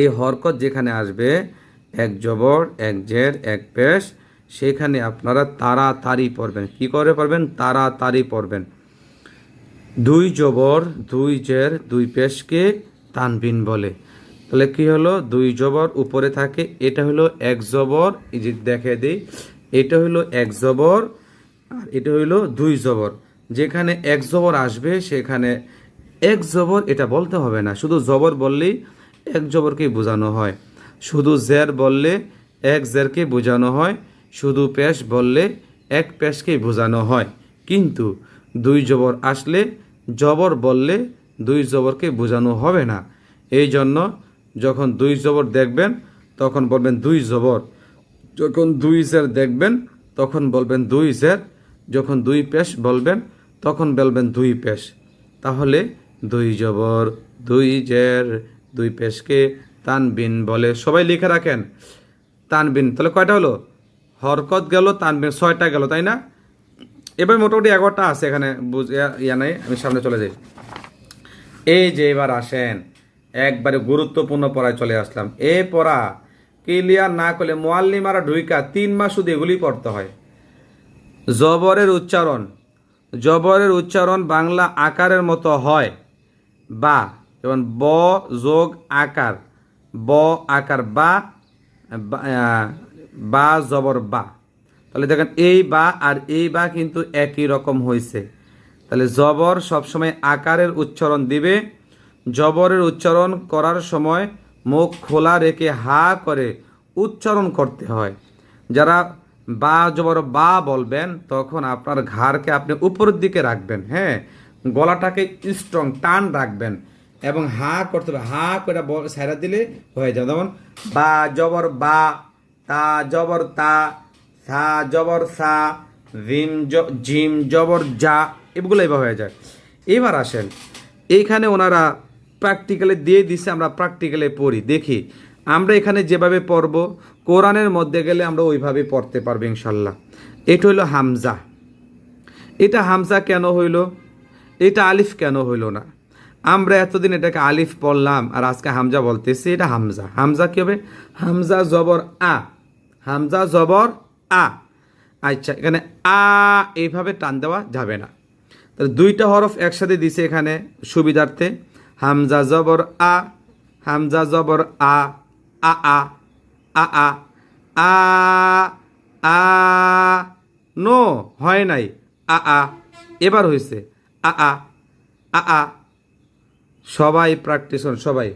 এই হরকত যেখানে আসবে, এক জবর, এক জের, এক পেশ, সেখানে আপনারা তাড়াতাড়ি পড়বেন। কি করে পড়বেন? তাড়াতাড়ি পড়বেন। দুই জবর, দুই জের, দুই পেশকে তানবিন বলে। তাহলে কি হলো? দুই জবর উপরে থাকে, এটা হলো এক জবর, এই যে দেখে দিই, এটা হলো এক জবর, আর এটা হইল দুই জবর। যেখানে এক জবর আসবে, সেখানে এক জবর, এটা বলতে হবে না। শুধু জবর বললেই এক জবরকেই বোঝানো হয়। শুধু জের বললে এক জেরকে বোঝানো হয়, শুধু পেশ বললে এক পেশকেই বোঝানো হয়। কিন্তু দুই জবর আসলে জবর বললে দুই জবরকে বোঝানো হবে না। এই জন্য যখন দুই জবর দেখবেন, তখন বলবেন দুই জবর। যখন দুই জের দেখবেন, তখন বলবেন দুই জের। যখন দুই পেশ বলবেন, তখন বলবেন দুই পেশ। তাহলে দুই জবর, দুই জের দুই পেশকে তানবিন বলে সবাই লিখে রাখেন। তানবিন, তাহলে কয়টা হলো? হরকত গেল, তানবিন ছয়টা গেল, তাই না? এবার মোটামুটি এগারোটা আছে এখানে, বুঝ- ইয়া- নাই, আমি সামনে চলে যাই। এই যে এবার আসেন, একবারে গুরুত্বপূর্ণ পড়ায় চলে আসলাম। এ পড়া ক্লিয়ার না করলে মোয়াল্লিমারা ঢুইকা তিন মাস শুধু এগুলি পড়তে হয়। জবরের উচ্চারণ জবরের উচ্চারণ বাংলা আকারের মতো হয়, বা যেমন ব, যোগ, আকার। ব, আকার, বা, বা- জবর, বা। তাহলে দেখেন এই বা আর এই বা কিন্তু একই রকম হয়েছে তাহলে জবর সবসময় আকারের উচ্চারণ দিবে। জবরের উচ্চারণ করার সময় মুখ খোলা রেখে হা করে উচ্চারণ করতে হয়। যারা বা, জবর, বা বলবেন, তখন আপনার ঘাড়কে আপনি উপরের দিকে রাখবেন হ্যাঁ? গলাটাকে স্ট্রং টান রাখবেন। এবং হা করতে হবে। হা করে সাইরা দিলে হয়ে যাবে। যেমন, বা জবর বা, তা জবর তা, সা জবর সা, জিম জিম জবর যা, এগুলো এবার হয়ে যায়। এবার আসেন, এইখানে ওনারা প্র্যাকটিক্যালি দিয়ে দিছে, আমরা প্র্যাকটিক্যালি পড়ি। দেখি, আমরা এখানে যেভাবে পড়ব, কোরআনের মধ্যে গেলে আমরা ওইভাবে পড়তে পারব ইনশাল্লাহ। এটা হইল হামজা। এটা হামজা কেন হইল? এটা আলিফ কেন হইল না? আমরা এতদিন এটাকে আলিফ পড়লাম আর আজকে হামজা বলতেছি এটা হামজা হামজা কি হবে হামজা জবর আ হামজা জবর আ আচ্ছা এখানে আ এইভাবে টান দেওয়া যাবে না তাহলে দুইটা হরফ একসাথে দিছে এখানে সুবিধার্থে হামজা জবর আ হামজা জবর আ আ আ আ আ আ আ নো হয় নাই আ আ এবার হয়েছে আ আ আ আ সবাই প্র্যাকটিস করুন সবাই।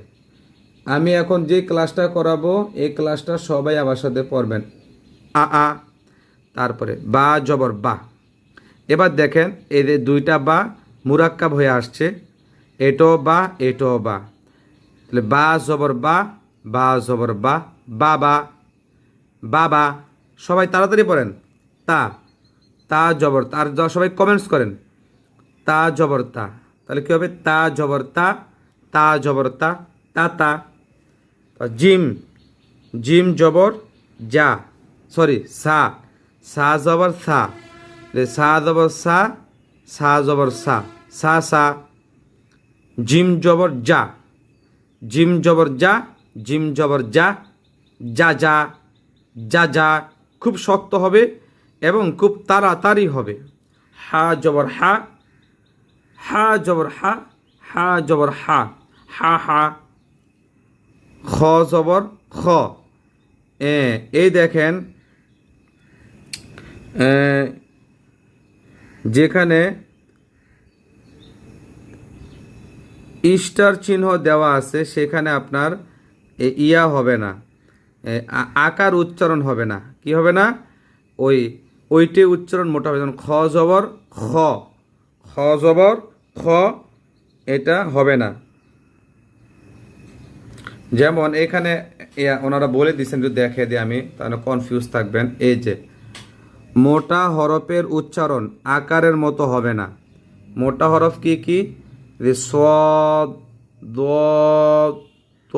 আমি এখন যে ক্লাসটা করাবো, এই ক্লাসটা সবাই আমার সাথে পড়বেন। আ আ, তারপরে, বা, জবর, বা। এবার দেখেন এদের দুইটা বা মুরাক্কাব হয়ে আসছে। এটো বা এটো বা। তাহলে বা, জবর, বা বা, জবর, বা বাবা বাবা সবাই তাড়াতাড়ি পড়েন। তা তা, জবর, তার সবাই কমেন্টস করেন। তা, জবর, তা। তাহলে কী হবে? তা জবর তা তা জবর তা তা জিম জিম জবর যা, সরি, সা সা জবর সা। সা জবর সা সা জবর সা সা সা। জিম জবর যা, জিম জবর যা, জিম জবর যা যা যা যা যা। খুব শক্ত হবে এবং খুব তাড়াতাড়ি হবে। হা জবর হা হা জবর হা হা জবর হা হা হা, খ জবর খ। এই দেখেন যেখানে স্টার চিহ্ন দেওয়া আছে, সেখানে আপনার ইয়া হবে না। আকার উচ্চারণ হবে না। কি হবে না? ওই, ওইটে উচ্চারণ মোটা হবে, যেমন খ জবর, খ। খ জবর খ, এটা হবে না। যেমন এখানে ওনারা বলে দিচ্ছেন যদি দেখে দিই আমি, তাহলে কনফিউজ থাকবেন। এই যে, মোটা হরফের উচ্চারণ আকারের মতো হবে না। মোটা হরফ কি কি? স, দ, ত,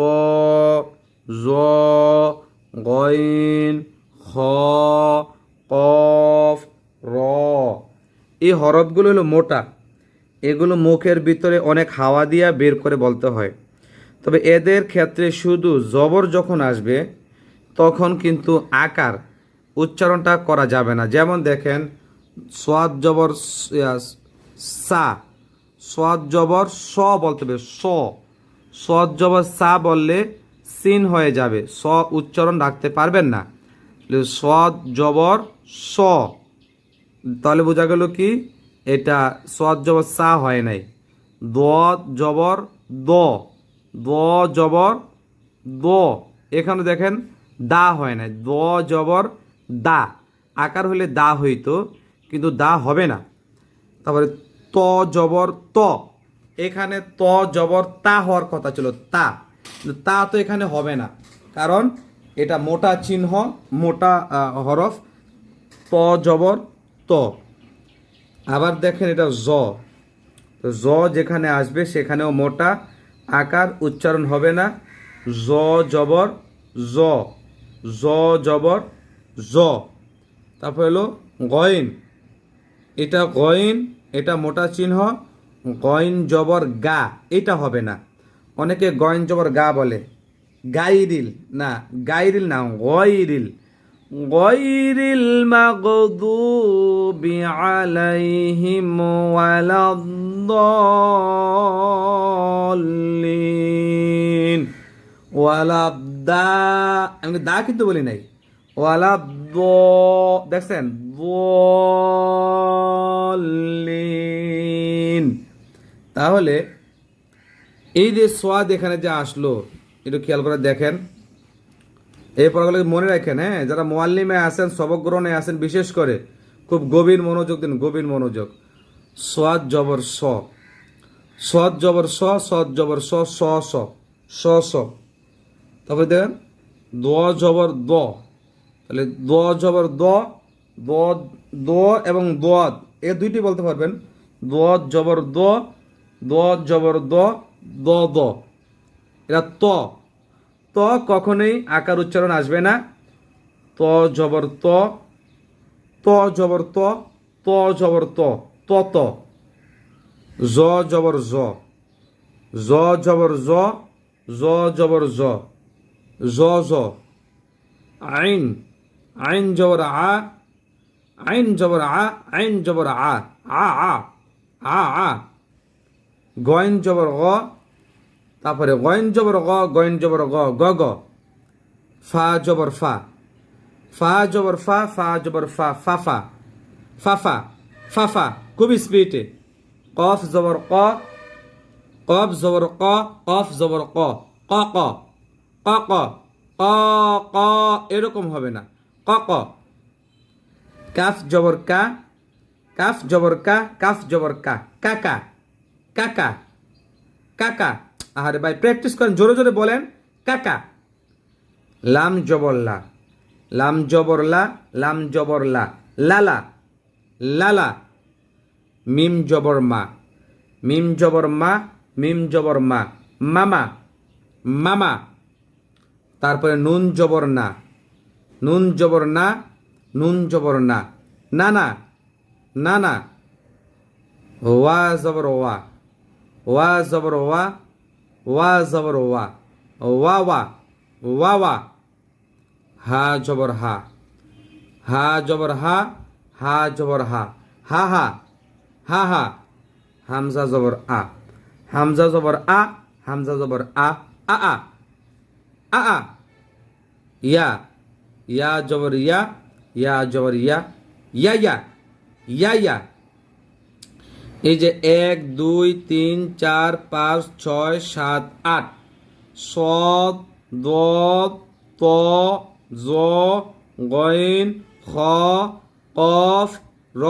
জ, গইন, খ, কফ, র। এই হরফগুলো হলো মোটা। এগুলো মুখের ভিতরে অনেক হাওয়া দিয়া বের করে বলতে হয়। তবে এদের ক্ষেত্রে শুধু জবর যখন আসবে, তখন কিন্তু আকার উচ্চারণটা করা যাবে না। যেমন দেখেন, সোয়াদ জবর সা, সোয়াদ জবর স বলতে হবে, স। সোয়াদ জবর সা বললে সিন হয়ে যাবে, স উচ্চারণ রাখতে পারবেন না। সোয়াদ জবর স। তাহলে বোঝা গেল কি? এটা সোয়াদ জবর সা হয় নাই। দ জবর দ। দ জবর দ। এখানে দেখেন দা হয় নাই। দ জবর দা। আকার হলে দা হইতো, কিন্তু দা হবে না। তারপরে ত জবর ত। এখানে ত জবর তা হওয়ার কথা ছিল, তা। তা তো এখানে হবে না। কারণ এটা মোটা চিহ্ন, মোটা হরফ। ত জবর ত। আবার দেখেন এটা জ। জ যেখানে আসবে, সেখানেও মোটা আকার উচ্চারণ হবে না। জ জবর, জ জ জবর, জ। তারপর হলো গইন এটা গইন এটা মোটা চিহ্ন গইন জবর গা, এটা হবে না। অনেকে গইন জবর গা বলে। গাইরিল, না গাইরিল না গইরিল গইরিল মাগদুবি আলাইহিম ওয়ালাদ্দাল্লিন ওয়ালাদ্দা আমি দা কিন্তু বলি নাই। ওয়ালাদ্দ দেখছেন? দলিন তাহলে এই যে সোয়াদ এখানে যে আসলো একটু খেয়াল করে দেখেন। এই পড়াগুলো মনে রাখেন হ্যাঁ? যারা মোয়াল্লিমে আসেন সবক গ্রহণে আসেন, বিশেষ করে খুব গভীর মনোযোগ দিন, গভীর মনোযোগ। সোয়াদ জবর স। সদ জবর স সদ জবর স স স স স। তারপরে দেখেন, দ জবর দ। তাহলে দ জবর দ দ এবং দদ এ দুইটি বলতে পারবেন। দ জবর দ দ জবর দ দ এটা ত। ত কখনোই আকার উচ্চারণ আসবে না। ত জবর ত ত জবর ত ত জবর ত ত ত। জ জবর জ জ জবর জ জ জবর জ জ জ। আইন আইন জবর আ, আইন জবর আ, আইন জবর আ আ আ আ আ। গয়েন জবর গ তারপরে গয়েন জবর গ, গয়েন জবর গ গ গ। ফা জবর ফা। ফা জবর ফা ফা জবর ফা ফা ফা। ফা ফা ফা ফা, খুব স্পিডে কফ জবর ক, কফ জবর ক, কফ জবর ক ক ক। ক ক ক ক, এরকম হবে না। ক ক। কাফ জবর কা, কাফ জবর কা, কাফ জবর কা। কাকা কাকা কাকা আরে ভাই প্র্যাকটিস করেন, জোরে জোরে বলেন। কাকা, লাম জবরলা লাম জবরলা লাম জবরলা লালা লালা, মিম জবর মা, মিম জবর মা, মিম জবর মা, মামা মামা, তারপরে নুন জবর না, নুন জবর না, নুন জবর না, নানা নানা, ওয়া জবর ওয়া ওয়া জবর ওয়া ওয়া জবর ওয়া ওয়া ওয়া ওয়া ওয়া হা জবর হা হা জবর হা হা জবর হা হা হা হা হা হামজা জবর আ হামজা জবর আ হামজা জবর আ আ আ আ আ ইয়া ইয়া জবর ইয়া ইয়া জবর ইয়া ইয়া ইয়া ইয়া ইয়া এই যে এক, দুই, তিন, চার, পাঁচ, ছয়, সাত, আট। সদ দ ত, জ, গইন, খ, কফ, র।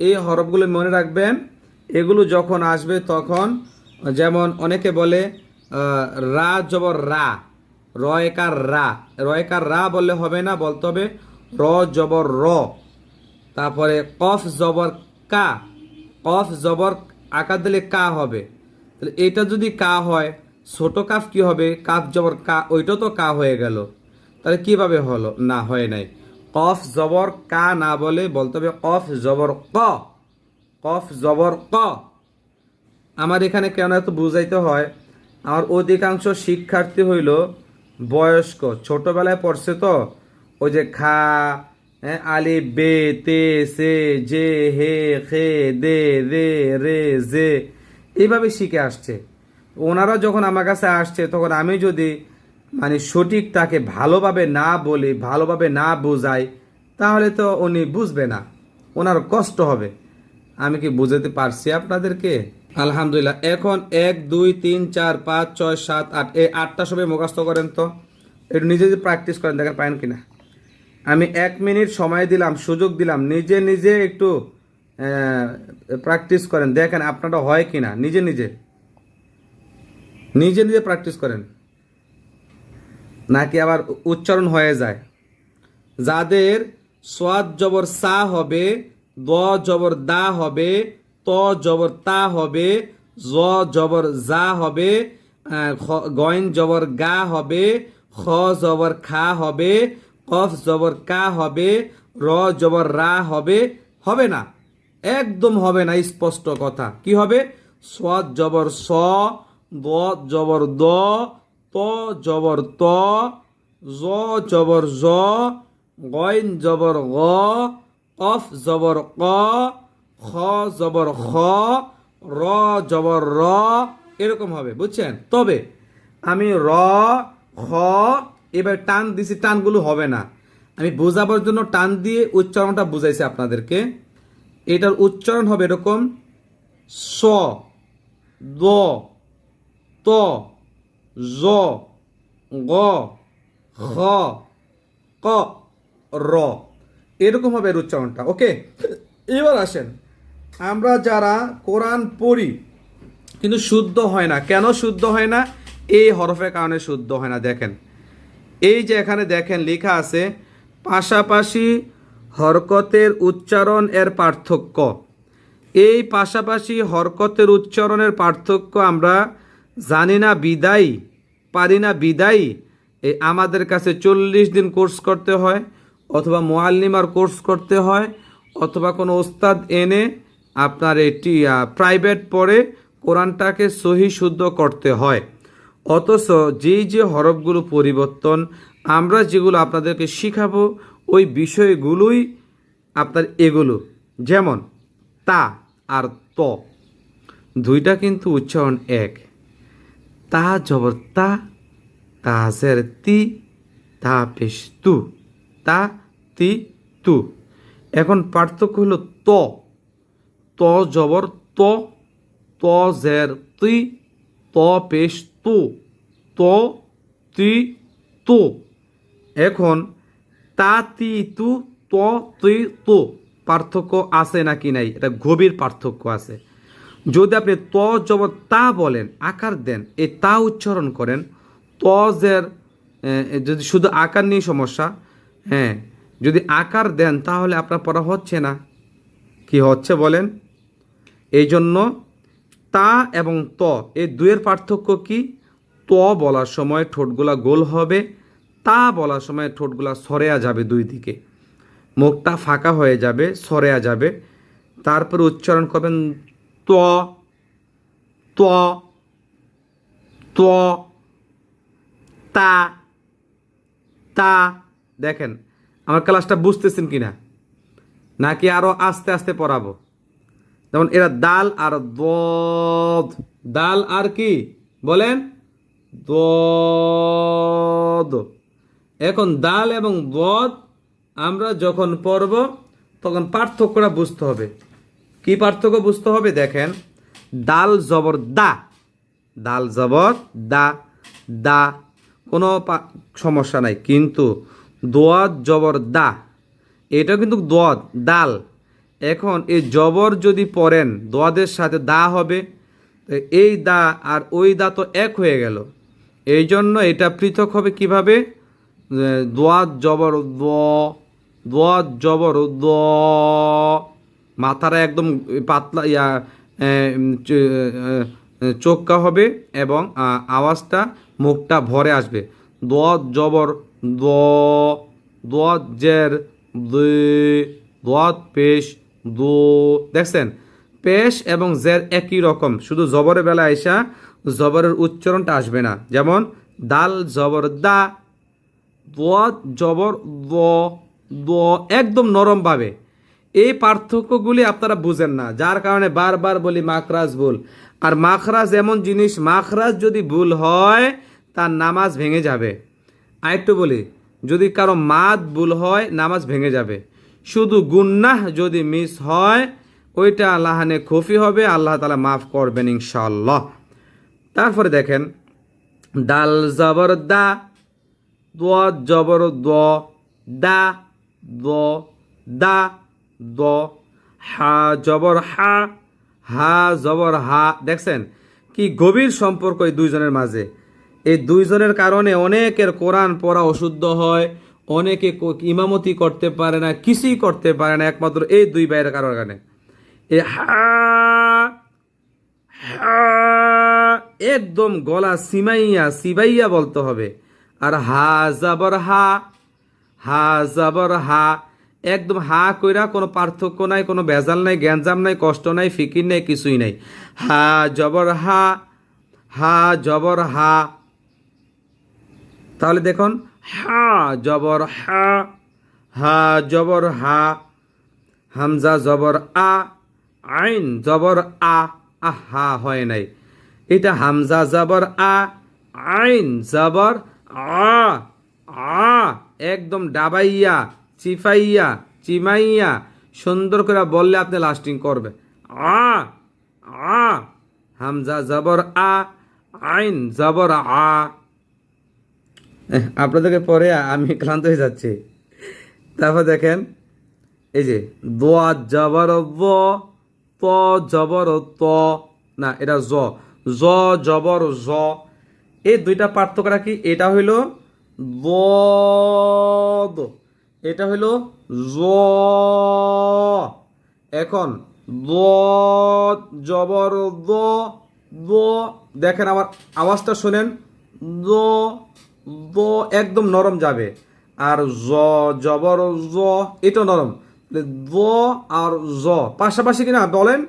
এই হরফগুলো মনে রাখবেন। এগুলো যখন আসবে তখন যেমন অনেকে বলে রা জবর রা, রয়কার রা। রয়কার রা বললে হবে না, বলতে হবে র জবর র। তারপরে কফ জবর কা কফ জবর আকার দিলে কা হবে। তাহলে এটা যদি কা হয়, ছোট কাফ কি হবে? কাফ জবর কা, ওইটা তো কা হয়ে গেল। তাহলে কীভাবে হলো? না, হয় নাই। কফ জবর কা না বলে বলতে হবে কফ জবর ক। কফ জবর ক। আমার এখানে কেন এত বুঝাইতে হয়? আমার অধিকাংশ শিক্ষার্থী হইল বয়স্ক, ছোটবেলায় পড়ছে তো, ওই যে খা আলি, বে, তে, সে, জে, হে, খে, দে, রে রে, জে। এইভাবে শিখে আসছে। ওনারা যখন আমার কাছে আসছে, তখন আমি যদি মানে সঠিক তাকে ভালোভাবে না বলি, ভালোভাবে না বোঝাই, তাহলে তো উনি বুঝবে না। ওনার কষ্ট হবে। আমি কি বুঝাতে পারছি আপনাদেরকে? আলহামদুলিল্লাহ। এখন এক, দুই, তিন, চার, পাঁচ, ছয়, সাত, আট, এই আটটা সবাই মুখস্থ করেন তো। একটু নিজে যদি প্র্যাকটিস করেন, দেখেন পারেন কিনা। আমি এক মিনিট সময় দিলাম, সুযোগ দিলাম। নিজে নিজে একটু প্র্যাকটিস করেন। দেখেন আপনারটা হয় কি না নিজে নিজে। নিজে নিজে প্র্যাকটিস করেন। নাকি আবার উচ্চারণ হয়ে যায়। যাদের সোয়াদ জবর সা হবে, দ জবর দা হবে, ত জবর তা হবে, জ জবর যা হবে গইন জবর গা হবে, খ জবর খা হবে কফ জবর কা হবে, র জবর রা হবে হবে না। একদম হবে না, স্পষ্ট কথা। কি হবে? সোয়াদ জবর স দ জবর দ, ত জবর ত, জ জবর জ, গইন জবর গ কফ জবর ক, খ জবর খ, র জবর র, এরকম হবে। বুঝছেন? তবে আমি র, খ এবার টান দিছি, টানগুলো হবে না। আমি বোঝাবার জন্য টান দিয়ে উচ্চারণটা বুঝাইছি আপনাদেরকে। এটার উচ্চারণ হবে এরকম, স, দ, ত জ গ খ ক, র। এরকম হবে এর উচ্চারণটা, ওকে? এবার আসেন। আমরা যারা কোরআন পড়ি, কিন্তু শুদ্ধ হয় না। কেন শুদ্ধ হয় না? এই হরফের কারণে শুদ্ধ হয় না, দেখেন। এই যে এখানে দেখেন লেখা আছে, পাশাপাশি হরকতের উচ্চারণ এর পার্থক্য। এই পাশাপাশি হরকতের উচ্চারণের পার্থক্য আমরা জানি না বিদায়, পারি না বিদায় এই আমাদের কাছে চল্লিশ দিন কোর্স করতে হয়, অথবা মোয়াল্লিমার কোর্স করতে হয়, অথবা কোনো ওস্তাদ এনে আপনার এটি প্রাইভেট পড়ে কোরআনটাকে সহি শুদ্ধ করতে হয়। অথচ যেই যে হরফগুলো পরিবর্তন, আমরা যেগুলো আপনাদেরকে শিখাবো, ওই বিষয়গুলোই আপনার এগুলো। যেমন, তা আর ত। দুইটা কিন্তু উচ্চারণ এক। তা জবর তা তাজের তি, তা পেশ তু, তা তি তু। এখন পার্থক্য হলো ত। ত জবর ত ত জের তি ত পেশ তু, ত, তি এখন, তা, তি, তু, ত তুই তু। পার্থক্য আছে নাকি নাই? এটা গভীর পার্থক্য আছে। যদি আপনি ত জবর তা বলেন, আকার দেন এই তা উচ্চারণ করেন, তজের যদি শুধু আকার নিয়ে সমস্যা হ্যাঁ যদি আকার দেন তাহলে আপনার পড়া হচ্ছে না। কি হচ্ছে বলেন? এই জন্য তা এবং ত এই দুয়ের পার্থক্য কি? ত বলার সময় ঠোঁটগুলা গোল হবে, তা বলার সময় ঠোঁটগুলা সরেয়া যাবে দুই দিকে। মুখটা ফাঁকা হয়ে যাবে, সরেয়া যাবে। তারপর উচ্চারণ করবেন ত ত ত, তা তা। দেখেন, আমার ক্লাসটা বুঝতেছেন কিনা? নাকি আরও আস্তে আস্তে পড়াবো? যেমন এরা দাল আর দদ। দাল আর কি? বলেন। দদ। এখন দাল এবং দদ আমরা যখন পড়ব, তখন পার্থক্যটা বুঝতে হবে। কি পার্থক্য বুঝতে হবে? দেখেন, দাল জবর দা। দাল জবর দা। দা, কোনো সমস্যা নাই। কিন্তু দোয়াদ জবর দা। এটা কিন্তু দোয়াদ, দাল। এখন এই জবর যদি পড়েন দোয়াদের সাথে দা হবে এই দা আর ওই দা তো এক হয়ে গেল। এই জন্য এটা পৃথক হবে কীভাবে? দোয়াদ জবর দোয়াদ জবর দ। মাথাটা একদম পাতলা ইয়া এ, উম, চ- এ, এ, চোক্কা হবে এবং আওয়াজটা মুখটা ভরে আসবে। দোয়াদ জবর দ দোয়াদ জের দোয়াদ পেশ দো, দেখছেন? পেশ এবং জের একই রকম। শুধু জবরের বেলা আইসা জবরের উচ্চারণটা আসবে না। যেমন, দাল জবর দা জবর দ একদম নরমভাবে। এই পার্থক্যগুলি আপনারা বুঝেন না। যার কারণে বারবার বলি মাখরাজ ভুল। আর মাখরাজ এমন জিনিস, মাখরাজ যদি ভুল হয়, তার নামাজ ভেঙে যাবে। আরেকটু বলি, যদি কারও মাদ ভুল হয়, নামাজ ভেঙে যাবে। শুধু গুন্নাহ যদি মিস হয়, ওইটা আল্লাহানে খফি হবে, আল্লাহ তালা মাফ করবেন ইনশাল্লাহ তারপরে দেখেন দাল জবর দা, দ জবর দ, দা দ দা, দ, হা জবর হা হা জবর হা। দেখছেন, কি গভীর সম্পর্ক এই দুইজনের মাঝে। এই দুইজনের কারণে অনেকের কোরআন পড়া অশুদ্ধ হয় অনেকে ইমামতি করতে পারে না, কিছুই করতে পারে না, একমাত্র এই দুই বাইরের কারণে। এ একদম গলা সিমাইয়া, সিবাইয়া বলতে হবে। আর হা, জাবর হা হা, জাবর হা, একদম হা কইরা কোনো পার্থক্য নাই, কোনো ভেজাল নাই, গ্যাঞ্জাম নাই, কষ্ট নাই, ফিকির নাই, কিছুই নাই। হা, জবর হা হা, জবর হা। তাহলে দেখুন হা, জবর হা হা, জবর হা, হামজা জবর আ, আইন জবর আ আহা হয় নাই। এটা হামজা জবর আ, আইন জবর আ আ, একদম ডাবাইয়া, চিফাইয়া, চিমাইয়া, সুন্দর করে বললে আপনি লাস্টিং করবে। আ আ, হামজা জবর আ, আইন জবর আ। আপনাদেরকে পরে আমি ক্লান্ত হয়ে যাচ্ছি। তারপর দেখেন, এই যে, দোয়া জবর দ ত জবর ত, না, এটা জ জ জবর জ। এই দুইটা পার্থক্যটা কি? এটা হইল এটা হইল জ। এখন জবর দ, দেখেন আমার আওয়াজটা শোনেন, দ দ একদম নরম যাবে। আর জ, জবর জ এটা নরম। ব আর জ। পাশাপাশি কিনা বলেন?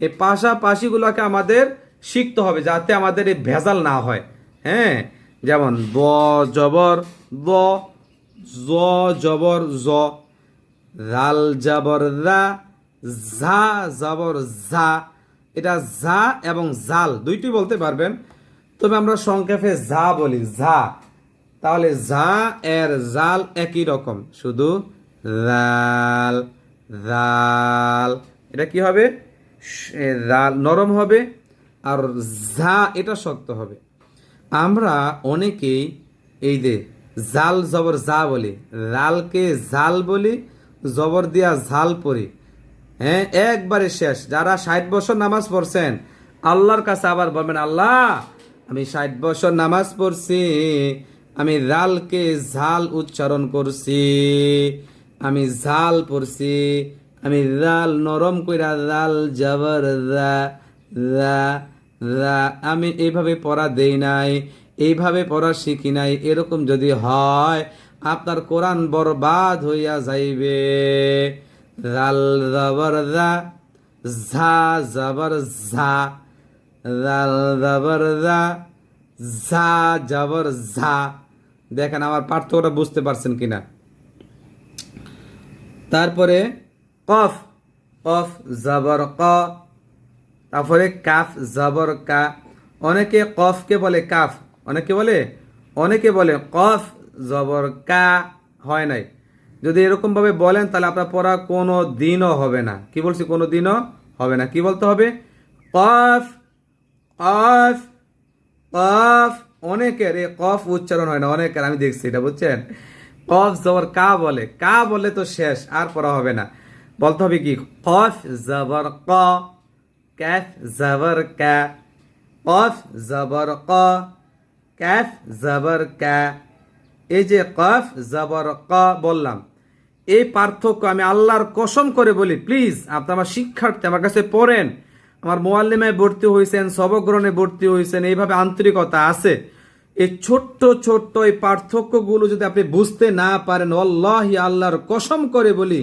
এই পাশাপাশিগুলোকে আমাদের শিখতে হবে যাতে আমাদের এই ভেজাল না হয়। হ্যাঁ? যেমন ব, জবর, ব, জ, জবর, জ। রাল জাবর রা, ঝা জাবর ঝা। এটা ঝা এবং জাল দুইটি বলতে পারবেন। তবে আমরা সংক্ষেপে ঝা বলি, ঝা। তাহলে ঝা এর জাল একই রকম। শুধু রাল রাল এটা কি হবে? রাল নরম হবে আর ঝা এটা শক্ত হবে। আমরা অনেকেই এই যে জাল জবর যা বলি রালকে জাল বলি, জবর দিয়া ঝাল পড়ি। হ্যাঁ একবারে শেষ। যারা ষাট বছর নামাজ পড়ছেন, আল্লাহর কাছে আবার বলবেন, আল্লাহ, আমি ষাট বছর নামাজ পড়ছি আমি রালকে ঝাল উচ্চারণ করছি, আমি ঝাল পড়ছি, আমি রাল নরম কইরা রাল জবর রা আমি এইভাবে পড়া দেই নাই, এইভাবে পড়া শিখি নাই, এরকম যদি হয়, আপনার কোরআন বরবাদ হইয়া যাইবে। রাল জবর রা ঝা জবর ঝা রাল জবর রা ঝা জবর ঝা দেখেন আমার পার্থক্যটা বুঝতে পারছেন কিনা। তারপরে কফ কফ জবর ক, তারপরে কাফ জবর কা। অনেকে কফকে বলে কাফ, অনেকে বলে অনেকে বলে কফ জবর কা হয় নাই। যদি এরকম ভাবে বলেন, তাহলে আপনার পড়া কোনো দিনও হবে না। কি বলছি, কোনো দিনও হবে না। কি বলতে হবে? কফ কফ কফ অনেকের কফ উচ্চারণ হয় না, অনেকের, আমি দেখছি এটা, বুঝছেন? কফ জবর কা বলে কা বলে তো শেষ, আর পড়া হবে না। বলতে হবে কি? কফ জবর ক, ক্যাফ জবর কা কফ জবর ক, ক্যাফ জবর কা এই যে কফ জবর ক বললাম, এই পার্থক্য আমি আল্লাহর কসম করে বলি, প্লিজ আপনি আমার শিক্ষার্থী আমার কাছে পড়েন। আমার মোয়াল্লিমায় ভর্তি হয়েছেন সবগ্রহণে ভর্তি হয়েছেন এইভাবে আন্তরিকতা আছে। এই ছোট্ট ছোট্ট এই পার্থক্যগুলো যদি আপনি বুঝতে না পারেন অল্লাহি আল্লাহর কসম করে বলি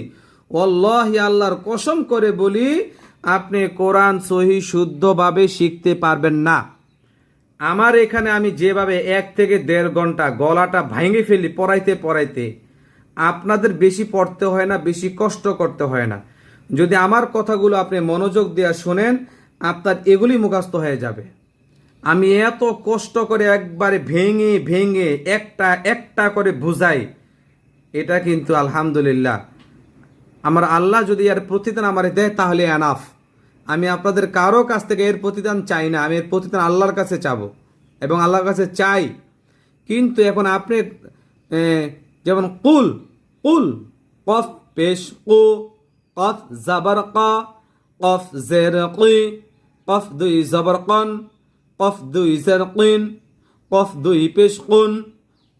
অল্লাহি আল্লাহর কসম করে বলি, আপনি কোরআন সহি শুদ্ধভাবে শিখতে পারবেন না। আমার এখানে আমি যেভাবে এক থেকে দেড় ঘণ্টা গলাটা ভাঙে ফেলি পড়াইতে পড়াইতে, আপনাদের বেশি পড়তে হয় না, বেশি কষ্ট করতে হয় না। যদি আমার কথাগুলো আপনি মনোযোগ দিয়ে শোনেন আপনার এগুলি মুখস্থ হয়ে যাবে। আমি এত কষ্ট করে একবারে ভেঙে ভেঙে, একটা একটা করে বুঝাই, এটা কিন্তু আলহামদুলিল্লাহ। আমার আল্লাহ যদি এর প্রতিদান আমার দেয়, তাহলে এনাফ আমি আপনাদের কারও কাছ থেকে এর প্রতিদান চাই না, আমি এর প্রতিদান আল্লাহর কাছে চাবো এবং আল্লাহর কাছে চাই। কিন্তু এখন আপনি যেমন কুল কুল, কফ পেশ কু, কফ জাবর ক কফ জের কি কফ দুই জবর কন কফ দুই জের কিন কফ দুই পেশ কুন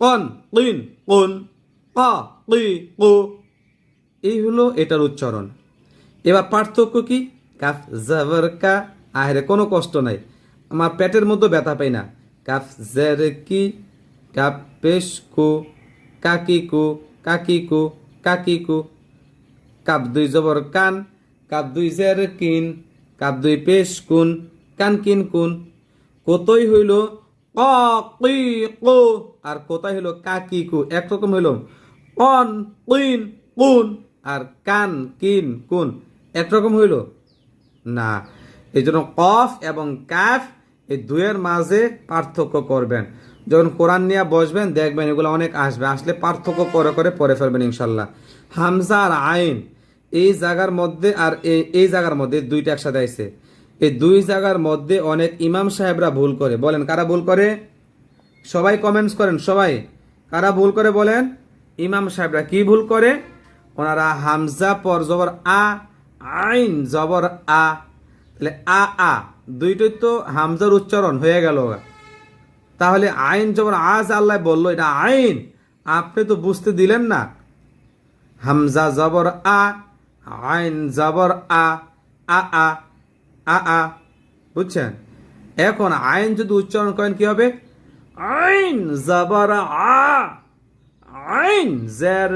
কন কিন কুন ক কি এই হলো এটার উচ্চারণ। এবার পার্থক্য কি? কাফ জাবর কা। আহরে, কোনো কষ্ট নাই। আমার পেটের মধ্যে ব্যথা পাই না। কাফ জের কি? কাপ পেশ কু। কাকি কু কাকি কু কাকি কু। কাপ দুই জবর কান। কাপ দুই জের কিন, কাপ দুই পেশ কুন, কান কিন কুন। কতই হইল ক কি কু আর কোথায় হইল কাকি কু একরকম হইল কন কুইন কুন, আর কান কিন কুন। একরকম হইল? না। এই জন্য কফ এবং কাফ এই দুয়ের মাঝে পার্থক্য করবেন। যখন কোরআন নিয়ে বসবেন, দেখবেন এগুলো অনেক আসবে। আসলে পার্থক্য করে করে পরে ফেলবেন ইনশাল্লাহ। হামজা আর আইন। এই জায়গার মধ্যে আর এই জায়গার মধ্যে দুইটা একসাথে আছে এই দুই জায়গার মধ্যে অনেক ইমাম সাহেবরা ভুল করে। বলেন, কারা ভুল করে? সবাই কমেন্টস করেন, সবাই। কারা ভুল করে বলেন? ইমাম সাহেবরা কি ভুল করে? ওনারা হামজা পর জবর আ, আইন জবর আ। তাহলে আ আ, দুইটাই তো হামজার উচ্চারণ হয়ে গেল তাহলে আইন জবর আজ আল্লাহ বলল, এটা আইন। আপনি তো বুঝতে দিলেন না। হামজা জবর আ আইন জবর আ আ আ আ আ। বুঝছেন? এখন আইন যদি উচ্চারণ করেন কি হবে? আইন জবর আ, আইন জের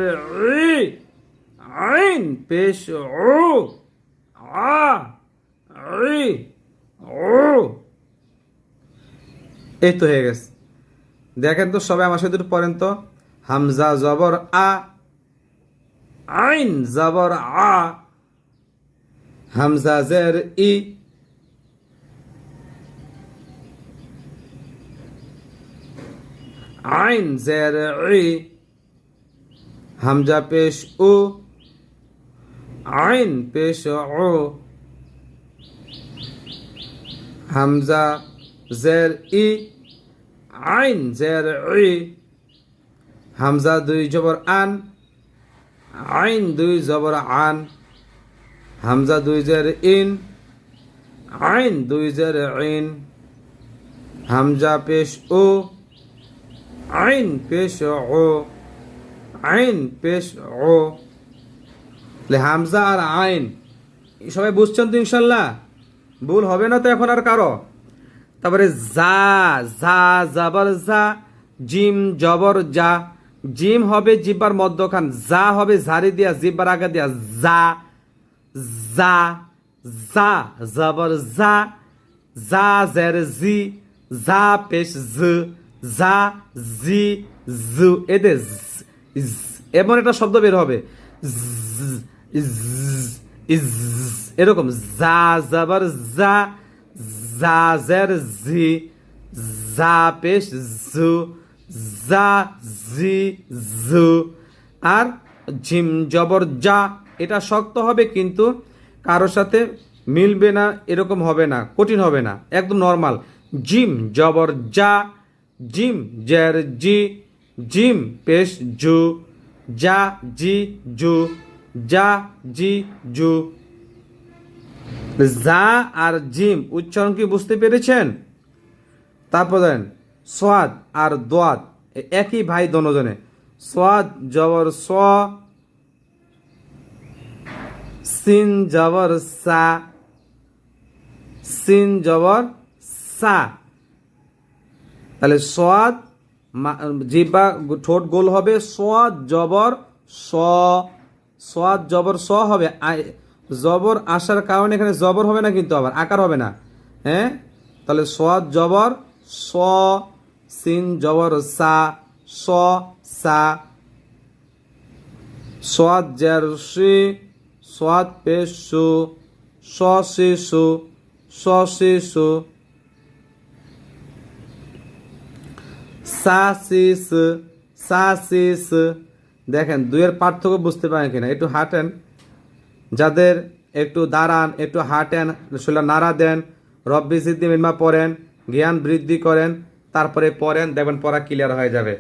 আইন পেশ ও, আ ও। এই তো হয়ে গেছে। দেখেন তো সবাই আমার সাথে পড়েন তো। হামজা জবর আ আইন জবর আ হামজা জের ই আইন জের ই হামজা পেশ ও আইন পেশ ও হামজা জের ই আইন জের ই হামজা দুই জবর আন আইন দুই জবর আন, হামজা দুই জের ইন, আইন দুই জের ইন, হামজা পেশ ও, আইন পেশ ও, আইন পেশ ও। হামজা আর আইন সবাই বুঝছেন তো ইনশাল্লাহ? ভুল হবে না তো এখন আর কারও? তারপরে জা জা জাবর জা জিম, জবর জা জিম হবে জিব্বার মধ্যখান, যা হবে ঝাড়ি দিয়া, জিব্বার আগে দিয়া, যা যা যা, জবর যা যা, জের জি জা পেশ জ জা, জি জ- এমন একটা শব্দ বের হবে এরকম, যা, জবর যা যা, জের জি জা পেশ জু জা জি জু আর ঝিম জবর যা, এটা শক্ত হবে কিন্তু কারোর সাথে মিলবে না, এরকম হবে না, কঠিন হবে না, একদম নর্মাল জিম জবর যা জিম জের জি জিম পেশ জু যা জি জু যা জি জু যা আর জিম উচ্চারণ কি বুঝতে পেরেছেন? তারপর দেন সোয়াদ আর দোয়াদ একই ভাই দনজনে। সোয়াদ জবর স, সিন জবর সা, সিন জবর সা। তাহলে সোয়াদ জিহ্বা ঠোঁট গোল হবে, সোয়াদ জবর স, সোয়াদ জবর স হবে জবর আসার কারণে এখানে জবর হবে না কিন্তু আবার, আকার হবে না হ্যাঁ? তাহলে সোয়াদ জবর স সিন জবর সা, স, সা। সোয়াদ জের সি সোয়াদ পেশ সু স সি সু স সি, সু সা সি। দেখেন, দুইয়ের পার্থক্য বুঝতে পারেন কিনা, একটু হাঁটেন। যাদের একটু দাঁড়ান, একটু হাঁটেন, শোলা নাড়া দেন, রব্বি সিদ্ধি মিনমা পড়েন, জ্ঞান বৃদ্ধি করেন তারপরে পরেন দেখবেন পড়া ক্লিয়ার হয়ে যাবে।